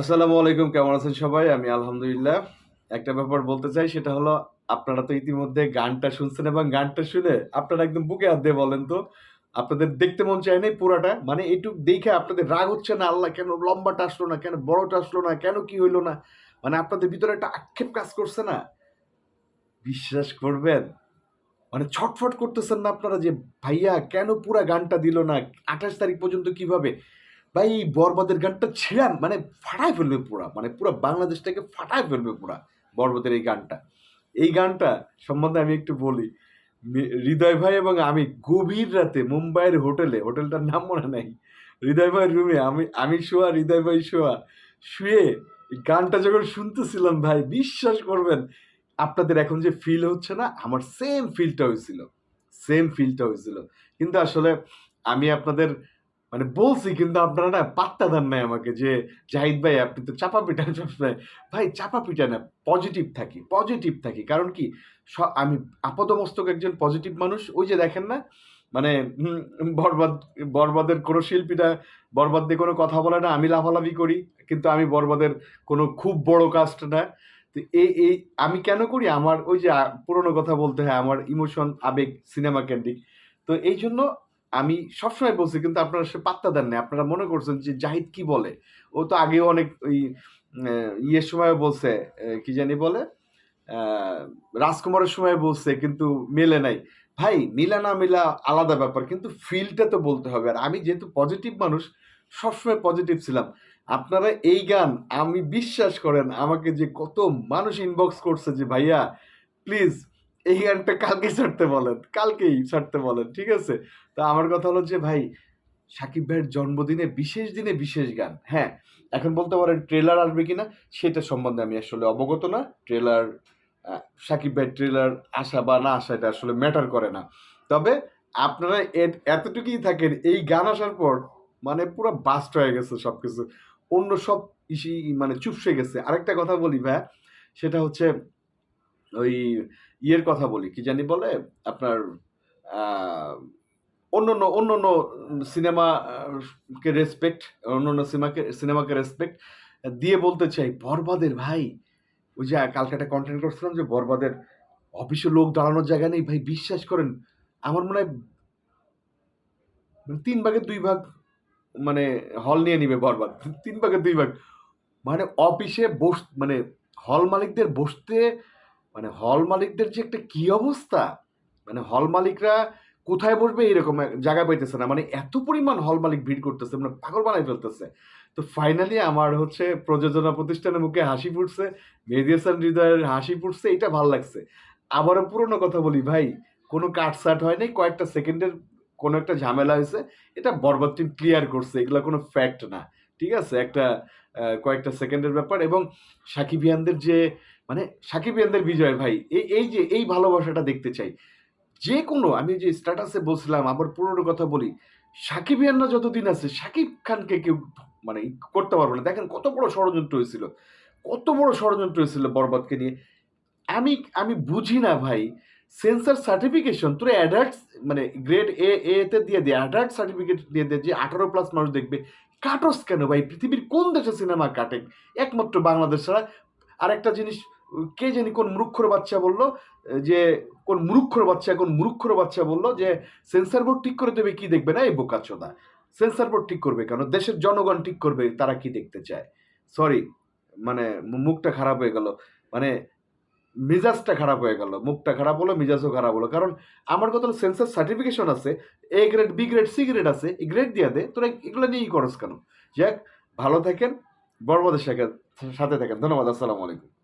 আসসালামু আলাইকুম, কেমন আছেন সবাই? আমি আলহামদুলিল্লাহ। একটা ব্যাপার বলতে চাই, সেটা হলো, আপনারা তো ইতিমধ্যে গানটা শুনছেন এবং গানটা শুনে আপনারা একদম বুকে হাত দিয়ে বলেন তো, আপনাদের দেখতে মন চায় নাই পুরাটা? মানে এইটুক দেখে আপনাদের রাগ হচ্ছে না, আল্লাহ কেন লম্বাটা আসলো না, কেন বড়টা আসলো না, কেন কি হইল না? মানে আপনাদের ভিতরে একটা আক্ষেপ কাজ করছে না? বিশ্বাস করবেন? মানে ছটফট করতেছেন না আপনারা যে, ভাইয়া, কেন পুরা গানটা দিল না? আঠাশ তারিখ পর্যন্ত কীভাবে? ভাই এই বরবাদের গানটা ছিড়ান মানে ফাটায় ফেলবে পুরা মানে পুরো বাংলাদেশটাকে ফাটায় ফেলবে পুরা বরবাদের এই গানটা। এই গানটা সম্বন্ধে আমি একটু বলি হৃদয় ভাই এবং আমি গভীর রাতে মুম্বাইয়ের হোটেলে, হোটেলটার নাম মনে নাই, হৃদয় ভাইয়ের রুমে, আমি আমি শোয়া, হৃদয় ভাই শোয়া, শুয়ে গানটা যখন শুনতেছিলাম ভাই, বিশ্বাস করবেন, আপনাদের এখন যে ফিল হচ্ছে না, আমার সেম ফিলটা হয়েছিল সেম ফিলটা হয়েছিল। কিন্তু আসলে আমি আপনাদের মানে বলছি কিন্তু আপনারা না পাত্তা দেন নাই আমাকে যে, জাহিদ ভাই, আপনি তো চাপা পিটান সবসময় ভাই, চাপা পিটা না পজিটিভ থাকি পজিটিভ থাকি। কারণ কি আমি আপাতমস্তক একজন পজিটিভ মানুষ। ওই যে দেখেন না মানে বরবাদ, বরবাদের কোনো শিল্পীরা বরবাদ দিয়ে কোনো কথা বলে না, আমি লাফালাফি করি, কিন্তু আমি বরবাদের কোনো খুব বড় কাস্ট না। তো এই এই আমি কেন করি? আমার ওই যে পুরনো কথা বলতে হয়, আমার ইমোশন আবেগ সিনেমা কেন্দ্রিক তো এই জন্য আমি সবসময় বলছি, কিন্তু আপনারা সে পাত্তা দেন না আপনারা মনে করছেন যে জাহিদ কি বলে? ও তো আগেও অনেক ওই ইয়ের সময় বলছে কি জানি বলে? রাজকুমারের সময় বলছে, কিন্তু মেলে নাই। ভাই, মিলা না মিলা আলাদা ব্যাপার, কিন্তু ফিলটা তো বলতে হবে। আর আমি যেহেতু পজিটিভ মানুষ, সবসময় পজিটিভ ছিলাম। আপনারা এই গান, আমি বিশ্বাস করেন, আমাকে যে কত মানুষ ইনবক্স করছে যে, ভাইয়া প্লিজ এই গানটা কালকে ছাড়তে বলেন, কালকেই ছাড়তে বলেন, ঠিক আছে? তা আমার কথা হলো যে, ভাই, সাকিব ভাইয়ের জন্মদিনে বিশেষ দিনে বিশেষ গান হ্যাঁ? এখন বলতে পারেন ট্রেলার আসবে কিনা, সেটা সম্বন্ধে আমি আসলে অবগত না। ট্রেলার সাকিব ভাইয়ের ট্রেলার আসা বা না আসা, এটা আসলে ম্যাটার করে না। তবে আপনারা এতটুকুই থাকেন, এই গান আসার পর মানে পুরো বাস্ট হয়ে গেছে সব কিছু অন্য সব ইসি মানে চুপসে গেছে। আরেকটা কথা বলি ভাই সেটা হচ্ছে ওই ইয়ের কথা বলি, কি জানি বলে? আপনার অন্য অন্য অন্য অন্য সিনেমা কে রেসপেক্ট অন্য অন্য সিনেমাকে সিনেমাকে রেসপেক্ট দিয়ে বলতে চাই, বরবাদের ভাই, ওই যে কালকে একটা কন্টেন্ট করছিলাম যে বরবাদের অফিসে লোক দাঁড়ানোর জায়গা নেই, ভাই বিশ্বাস করেন, আমার মনে হয় মানে তিন ভাগের দুই ভাগ মানে হল নিয়ে নিবে বরবাদ, তিন ভাগের দুই ভাগ। মানে অফিসে বস মানে হল মালিকদের বসতে মানে হল মালিকদের যে একটা কি অবস্থা? মানে হল মালিকরা কোথায় বসবে এরকম জায়গা পাইতেছে না। মানে এত পরিমাণ হল মালিক ভিড় করতেছে মানে পাগল বানাই ফেলতেছে। তো ফাইনালি আমার হচ্ছে প্রযোজনা প্রতিষ্ঠানের মুখে হাসি ফুটছে হাসান হৃদয়ের হাসি ফুটছে, এটা ভালো লাগছে। আবারও পুরনো কথা বলি, ভাই, কোনো কাটসাট হয়নি কয়েকটা সেকেন্ডের কোনো একটা ঝামেলা হয়েছে, এটা বরবাদ টিম ক্লিয়ার করছে, এগুলো কোনো ফ্যাক্ট না। ঠিক আছে? একটা কয়েকটা সেকেন্ডের ব্যাপার এবং সাকিবিয়ানদের যে মানে সাকিবিয়ানদের বিজয় ভাই, এই এই যে, এই ভালোবাসাটা দেখতে চাই। যে কোনো আমি যে স্ট্যাটাসে বলছিলাম, আবার পুরোনো কথা বলি, সাকিবিয়ানরা যতদিন আছে, সাকিব খানকে কেউ মানে করতে পারবে না। দেখেন কত বড় ষড়যন্ত্র হয়েছিল, কত বড় ষড়যন্ত্র হয়েছিল বরবাদকে নিয়ে। আমি আমি বুঝি না ভাই সেন্সার সার্টিফিকেশন তোর অ্যাডাল্ট মানে গ্রেড এ এতে দিয়ে দে অ্যাডাল্ট সার্টিফিকেট দিয়ে দে যে আঠারো প্লাস মানুষ দেখবে। কাটস কেন ভাই? পৃথিবীর কোন দেশে সিনেমা কাটে? একমাত্র বাংলাদেশ ছাড়া। আরেকটা জিনিস কে জানি কোন মূর্খর বাচ্চা বলল যে কোন মূর্খর বাচ্চা, কোন মূর্খর বাচ্চা বলল যে, সেন্সার বোর্ড ঠিক করে দেবে কি দেখবে না? এই বোকাচোদা। সেন্সার বোর্ড ঠিক করবে কেন? দেশের জনগণ ঠিক করবে তারা কি দেখতে চায়? সরি মানে মুখটা খারাপ হয়ে গেল। মানে মেজাজটা খারাপ হয়ে গেল। মুখটা খারাপ হলো, মেজাজও খারাপ হলো। কারণ আমার কথা সেন্সার সার্টিফিকেশন আছে, A grade B grade C grade আছে, এই গ্রেড দিয়ে দে, তোরা এগুলো নিয়েই করস কেন? যাক, ভালো থাকেন বড়বাদের সাথে সাথে থাকেন। ধন্যবাদ, আসসালামু আলাইকুম।